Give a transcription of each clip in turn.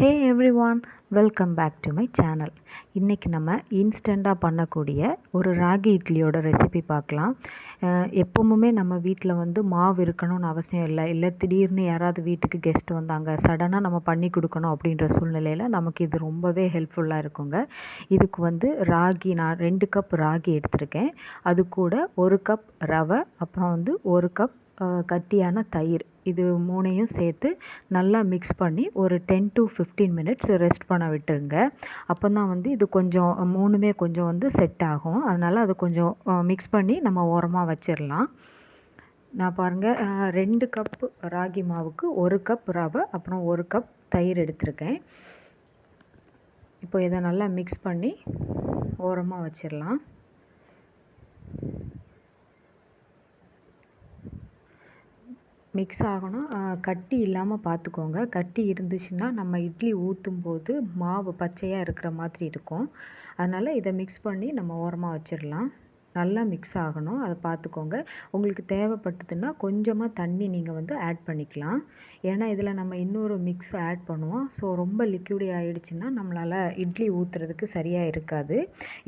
Hey every one welcome back to my channel இன்றைக்கி நம்ம இன்ஸ்டண்ட்டாக பண்ணக்கூடிய ஒரு ராகி இட்லியோட ரெசிபி பார்க்கலாம். எப்போவுமே எப்பவுமே நம்ம வீட்டில் வந்து மாவு இருக்கணும்னு அவசியம் இல்லை. இல்லை திடீர்னு யாராவது வீட்டுக்கு கெஸ்ட் வந்தாங்க சடனாக நம்ம பண்ணி கொடுக்கணும் அப்படின்ற சூழ்நிலையில் நமக்கு இது ரொம்பவே ஹெல்ப்ஃபுல்லாக இருக்குங்க. இதுக்கு வந்து ராகி நான் ரெண்டு கப் ராகி எடுத்திருக்கேன். அது கூட ஒரு கப் ரவை அப்புறம் வந்து ஒரு கப் கட்டியான தயிர். இது மூணையும் சேர்த்து நல்லா மிக்ஸ் பண்ணி ஒரு ten to fifteen minutes rest பண்ண விட்டுருங்க. அப்போ தான் வந்து இது கொஞ்சம் மூணுமே கொஞ்சம் வந்து செட் ஆகும். அதனால் அது கொஞ்சம் மிக்ஸ் பண்ணி நம்ம ஓரமாக வச்சிடலாம் நான் பாருங்கள் ரெண்டு கப்பு ராகி மாவுக்கு ஒரு கப் ரவை அப்புறம் ஒரு கப் தயிர் எடுத்திருக்கேன். இப்போ இதை நல்லா மிக்ஸ் பண்ணி ஓரமாக வச்சிடலாம் மிக்ஸ் ஆகணும். கட்டி இல்லாமல் பார்த்துக்கோங்க கட்டி இருந்துச்சுன்னா நம்ம இட்லி ஊற்றும் போது மாவு பச்சையாக இருக்கிற மாதிரி இருக்கும். அதனால் இதை மிக்ஸ் பண்ணி நம்ம ஓரமாக வச்சிடலாம். நல்லா மிக்ஸ் ஆகணும். அதை பார்த்துக்கோங்க உங்களுக்கு தேவைப்பட்டதுன்னா கொஞ்சமாக தண்ணி நீங்கள் வந்து ஆட் பண்ணிக்கலாம். ஏன்னா இதில் நம்ம இன்னொரு மிக்ஸ் ஆட் பண்ணுவோம். ஸோ ரொம்ப லிக்யூடி ஆகிடுச்சின்னா நம்மளால் இட்லி ஊற்றுறதுக்கு சரியாக இருக்காது.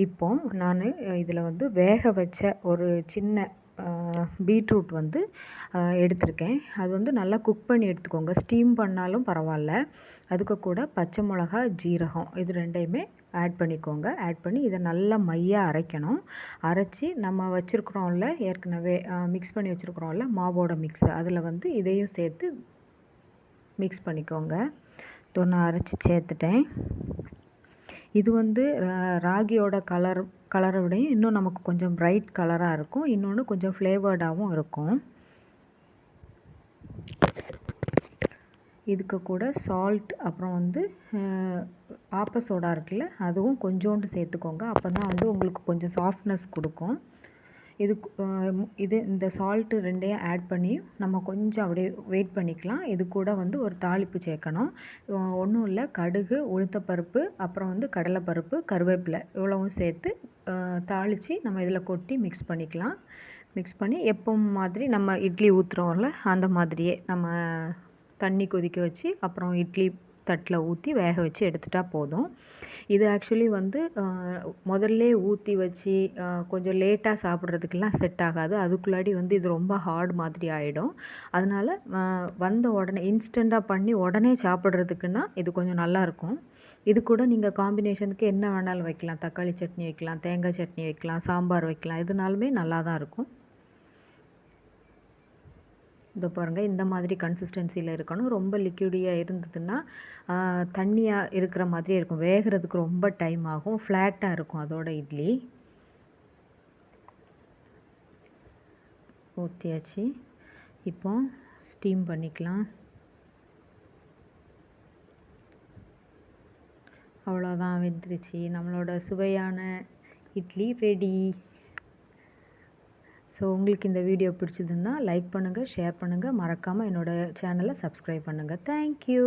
இப்போ நான் இதில் வந்து வேக வச்ச ஒரு சின்ன பீட்ரூட் வந்து எடுத்திருக்கேன். அது வந்து நல்லா குக் பண்ணி எடுத்துக்கோங்க. ஸ்டீம் பண்ணாலும் பரவாயில்ல. அதுக்கு கூட பச்சை மிளகா ஜீரகம் இது ரெண்டையுமே ஆட் பண்ணிக்கோங்க. ஆட் பண்ணி இதை நல்லா மையாக அரைக்கணும். அரைச்சி நம்ம வச்சுருக்குறோம்ல ஏற்கனவே மிக்ஸ் பண்ணி வச்சுருக்குறோம்ல மாவோட மிக்ஸ் அதில் வந்து இதையும் சேர்த்து மிக்ஸ் பண்ணிக்கோங்க. இப்போ நான் அரைச்சி சேர்த்துட்டேன். இது வந்து ரா- ராகியோட கலர் கலரை விடையும் இன்னும் நமக்கு கொஞ்சம் ப்ரைட் கலராக இருக்கும். இன்னொன்று கொஞ்சம் ஃப்ளேவர்டாகவும் இருக்கும். இதுக்கு கூட சால்ட் அப்புறம் வந்து ஆப்ப சோடா இருக்குல்ல அதுவும் கொஞ்சோண்டு சேர்த்துக்கோங்க. அப்போ தான் வந்து உங்களுக்கு கொஞ்சம் சாஃப்ட்னஸ் கொடுக்கும். இது இது இந்த சால்ட்டு ரெண்டையும் ஆட் பண்ணி நம்ம கொஞ்சம் அப்படியே வெயிட் பண்ணிக்கலாம். இது கூட வந்து ஒரு தாளிப்பு சேர்க்கணும். ஒன்றும் இல்லை. கடுகு உளுத்தப்பருப்பு அப்புறம் வந்து கடலைப்பருப்பு கருவேப்பிலை இவ்வளவும் சேர்த்து தாளித்து நம்ம இதில் கொட்டி மிக்ஸ் பண்ணிக்கலாம். மிக்ஸ் பண்ணி எப்பவும் மாதிரி நம்ம இட்லி ஊற்றுறோம்ல அந்த மாதிரியே நம்ம தண்ணி கொதிக்க வச்சு அப்புறம் இட்லி தட்டில் ஊற்றி வேக வச்சு எடுத்துட்டா போதும். இது ஆக்சுவலி வந்து முதல்ல ஊற்றி வச்சு கொஞ்சம் லேட்டாக சாப்பிட்றதுக்கெல்லாம் செட் ஆகாது. அதுக்குள்ளாடி வந்து இது ரொம்ப ஹார்ட் மாதிரி ஆகிடும் அதனால் வந்த உடனே இன்ஸ்டண்ட்டாக பண்ணி உடனே சாப்பிட்றதுக்குன்னா இது கொஞ்சம் நல்லாயிருக்கும் இது கூட நீங்கள் காம்பினேஷனுக்கு என்ன வேணாலும் வைக்கலாம். தக்காளி சட்னி வைக்கலாம் தேங்காய் சட்னி வைக்கலாம் சாம்பார் வைக்கலாம். எதுனாலுமே நல்லா தான் இருக்கும். இதை பாருங்கள் இந்த மாதிரி கன்சிஸ்டன்சியில் இருக்கணும். ரொம்ப லிக்யூடியாக இருந்ததுன்னா தண்ணியாக இருக்கிற மாதிரியே இருக்கும். வேகிறதுக்கு ரொம்ப டைம் ஆகும். ஃப்ளாட்டாக இருக்கும் அதோட இட்லி. ஊற்றியாச்சு இப்போ ஸ்டீம் பண்ணிக்கலாம். அவ்வளோதான் வெந்துருச்சு. நம்மளோட சுவையான இட்லி ரெடி ஸோ உங்களுக்கு இந்த வீடியோ பிடிச்சதுன்னா லைக் பண்ணுங்கள் ஷேர் பண்ணுங்கள் மறக்காமல் என்னோட சேனலை சப்ஸ்கிரைப் பண்ணுங்கள் தேங்க்யூ